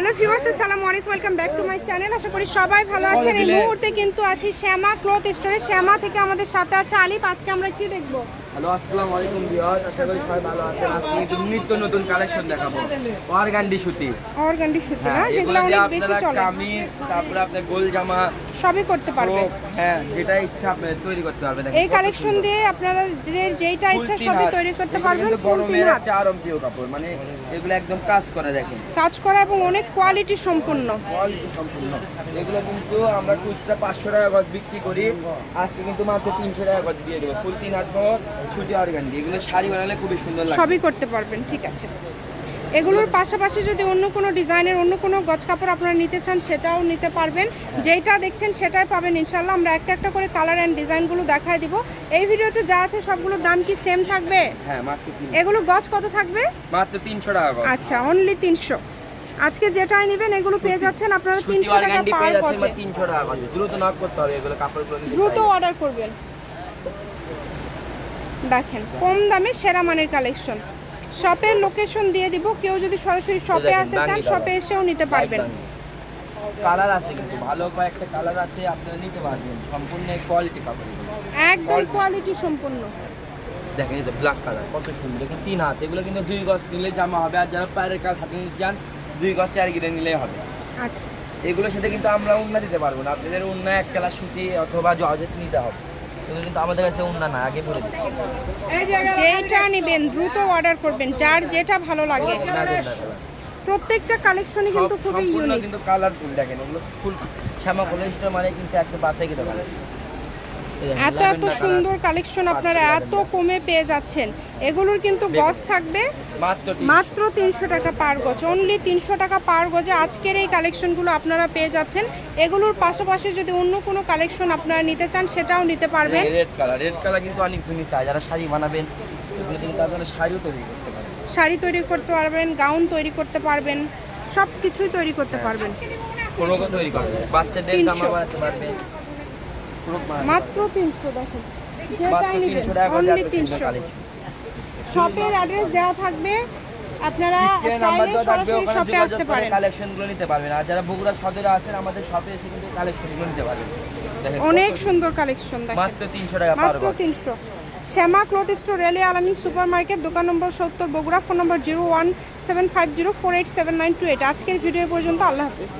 Hello viewers আসসালামু আলাইকুম welcome back to my channel. আশা করি সবাই ভালো আছেন। এই মুহূর্তে কিন্তু আছি শ্যামা ক্লথ স্টোরে। শ্যামা থেকে আমাদের সাথে আছে আলিফ। আজকে আমরা কি দেখব? হ্যালো আসসালামু আলাইকুম ভিউয়ার্স। আশা করি সবাই ভালো আছেন। আজকে কিন্তু নিত্য নতুন কালেকশন দেখাবো। অর্গান্ডি সুতি। অর্গান্ডি সুতি না? হ্যাঁ যেগুলো অনেক বেশি চলে। কামিজ তারপরে আপনার গোল জামা সবই করতে পারবেন। হ্যাঁ যেটা ইচ্ছা আপনি তৈরি করতে পারবেন। এই কালেকশন দিয়ে আপনারা যে যেইটা ফুল ইচ্ছা সবই তৈরি করতে পারবেন ফুল তিন হাত। আরামপ্রিয় কাপড়। মানে এগুলো একদম কাজ করে দেখেন। কাজ করা এবং অনেক কোয়ালিটি সম্পূর্ণ কোয়ালিটি সম্পূর্ণ এগুলো কিন্তু আমরা খুচরা পাঁচশো টাকা গজ বিক্রি করি। আজকে কিন্তু মাত্র তিনশো টাকা গজ দিয়ে দেবো। ফুল তিন হাত বহর ছুটি অর্গান্ডি এগুলো শাড়ি বানালে খুবই সুন্দর লাগে সবই করতে পারবেন ঠিক আছে। এগুলোর পাশাপাশি যদি অন্য কোনো ডিজাইনের অন্য কোনো গছ কাপড় আপনারা নিতে চান সেটাও নিতে পারবেন। যেটা দেখছেন সেটাই পাবেন ইনশাল্লাহ আমরা একটা একটা করে কালার অ্যান্ড ডিজাইনগুলো দেখায় দিব। এই ভিডিওতে যা আছে সবগুলোর দাম কি সেম থাকবে? হ্যাঁ মাত্র এগুলো গছ কত থাকবে? মাত্র তিনশো টাকা আচ্ছা অনলি তিনশো। আজকে যেটাই নেবেন এগুলো পেয়ে যাচ্ছেন আপনারা তিনশো টাকা পার গজে দ্রুত। অর্ডার করবেন। দেখেন কম দামে সেরা মানের কালেকশন। শপের লোকেশন দিয়ে দিব কেউ যদি সরাসরি শপে আসতে চান শপে এসেও নিতে পারবেন। কালার আছে কিন্তু ভালো কয়েকটা কালার আছে আপনারা নিতে পারবেন। সম্পূর্ণ কোয়ালিটি কাপড় এগুলো। একদম কোয়ালিটি সম্পূর্ণ। দেখেন এই যে ব্ল্যাক কালার কত সুন্দর। দেখেন তিন হাত এগুলো কিন্তু দুই গজ নিলে জামা হবে আর যারা পায়ের কাজ হাতে নিতে চান দুই গজ চার গিরে নিলেই হবে। আচ্ছা। এগুলোর সাথে কিন্তু আমরা উন্না দিতে পারব না। আপনাদের উন্না এক কালার সুতি অথবা জর্জেট নিতে হবে। এগুলো কিন্তু আমাদের কাছে উন্না না আগে বলে দিচ্ছি। যেটা নেবেন দ্রুত অর্ডার করবেন যার যেটা ভালো লাগে। প্রত্যেকটা কালেকশনই কিন্তু খুবই ইউনিক কিন্তু কালারফুল দেখেন এগুলো ফুল। শ্যামা কলেজটা মানে কিন্তু একটা বাসে খেতে পারে এত এত সুন্দর কালেকশন আপনারা এত কমে পেয়ে যাচ্ছেন। এগুলোর কিন্তু গজ থাকবে মাত্র তিনশো। টাকা পার গজ অনলি তিনশো টাকা পার গজে আজকের এই কালেকশনগুলো আপনারা পেয়ে যাচ্ছেন। এগুলোর পাশাপাশি যদি অন্য কোনো কালেকশন আপনারা নিতে চান সেটাও নিতে পারবেন। রেড কালার রেড কালার কিন্তু অনেক জনই চায় যারা শাড়ি বানাবেন এগুলো কিন্তু শাড়িও তৈরি করতে পারেন শাড়ি তৈরি করতে পারবেন গাউন তৈরি করতে পারবেন সব কিছুই তৈরি করতে পারবেন। কোনো তৈরি করবে বাচ্চাদের জামা বানাতে পারবে ফ্রক বানাতে মাত্র তিনশো দেখেন। যেটাই নেবেন অনলি তিনশো। শপের অ্যাড্রেস দেওয়া থাকবে। আপনারা চাইলে সরাসরি শপে আসতে পারেন। কালেকশনগুলো নিতে পারবেন। আর যারা বগুড়া সদরে আছেন আমাদের শপে এসে কিন্তু কালেকশনগুলো নিতে পারবেন। অনেক সুন্দর। কালেকশন দেখেন। মাত্র তিনশো টাকা পার মাত্র তিনশো। শ্যামা ক্লথ স্টোর রেলে আলামিন সুপার মার্কেট দোকান নম্বর সত্তর Bogura phone number zero one seven five zero four eight seven nine two eight. আজকের ভিডিও পর্যন্ত আল্লাহ হাফিজ।